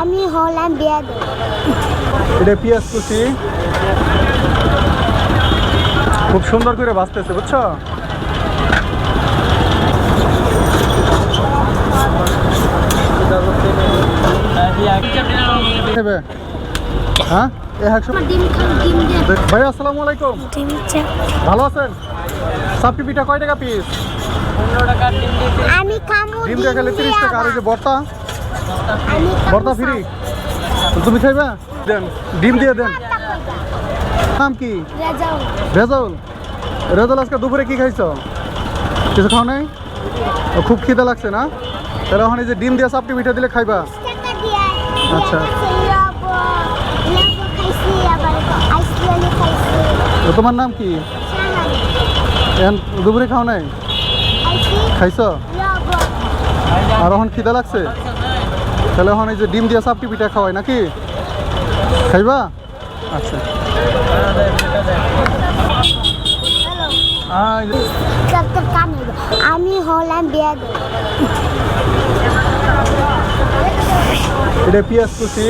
আমি হলাম বিয়াদব এটা পিঁয়াজ কুচি। খুব সুন্দর করে বাঁচতেছে বুঝছ? হ্যাঁ? ভাই আসসালামু আলাইকুম। ভালো আছেন? সাপটি পিঠা কয় টাকা পিস আমি খামু ডিম দিয়ে খেলে তিরিশ টাকা আর যে ভর্তা আমি খামু ভর্তা ফ্রি? তুমি খাইবা? দেন। ডিম দিয়ে দেন। নাম কি? রেজাউল। রেজাউল? আজকে দুপুরে কি খাইছো? কিছু খাও নাই? খুব খিদে লাগছে না? তাহলে ওখানে যে ডিম দিয়ে চাপটি পিঠা দিলে খাইবা। আচ্ছা। তোমার নাম কি? এখন দুপুরে খাও নাই? খাইছ। আর ওখানে খিদে লাগছে? তাহলে ওখানে যে ডিম দিয়ে চাপটি পিঠা খাওয়াই নাকি? খাইবা? আচ্ছা। আমি হলাম বিয়াদব এটা পিঁয়াজ কুচি।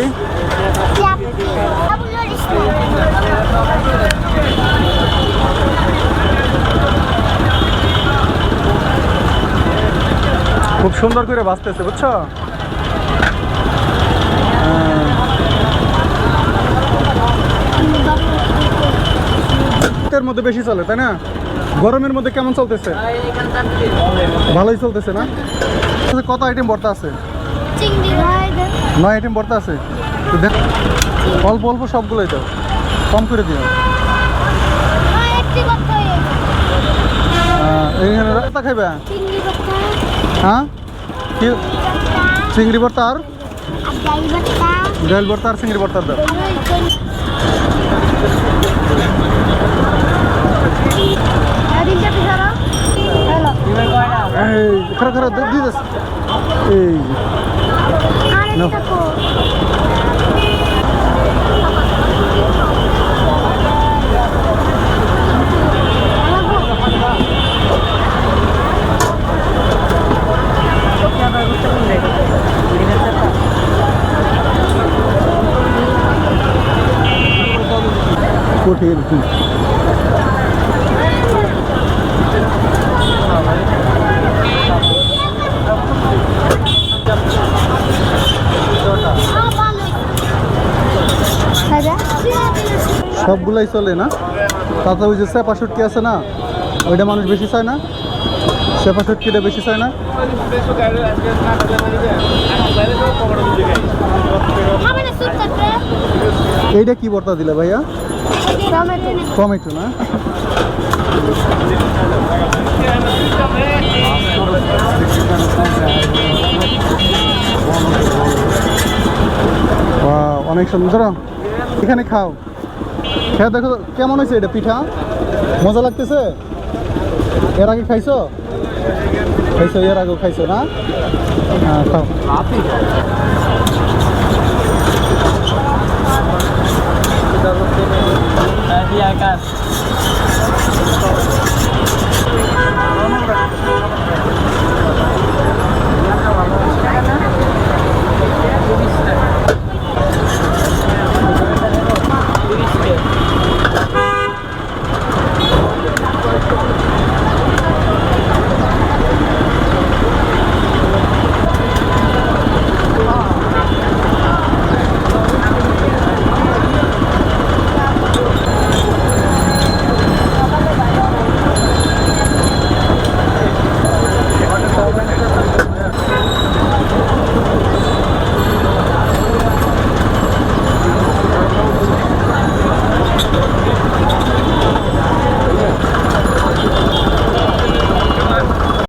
খুব সুন্দর করে বাঁচতেছে বুঝছ? শীতের মধ্যে বেশি চলে তাই না? গরমের মধ্যে কেমন চলতেছে? ভালোই চলতেছে না? আচ্ছা, কত আইটেম ভর্তা আছে? চিংড়ি নয় আইটেম ভর্তা আছে? তো দেখ অল্প অল্প সবগুলোই দাও কম করে দিও। একটি এইখানে রাস্তা খাইবে? হ্যাঁ? কি? চিংড়ি ভর্তা আর? ডাল ভর্তা আর চিংড়ি ভর্তা দাও আর ওই কোন- আর তিনটা পিস এই খারাপ খারাপ দিয়ে দিস এই আর নাও। একটা কো। কঠিন। সবগুলাই চলে না? তাতে ওই যে চেপা শুটকি আছে না, ওইটা মানুষ বেশি চায় না? চেপা শুটকিটা বেশি চায় না? এইটা কি ভর্তা দিলে ভাইয়া? টমেটো। না? অনেক সুন্দর। এখানে খাও। খেয়ে দেখো কেমন হয়েছে এটা পিঠা? মজা লাগতেছে? এর আগে খাইছো? খাইছো এর আগেও খাইছো না? খাও।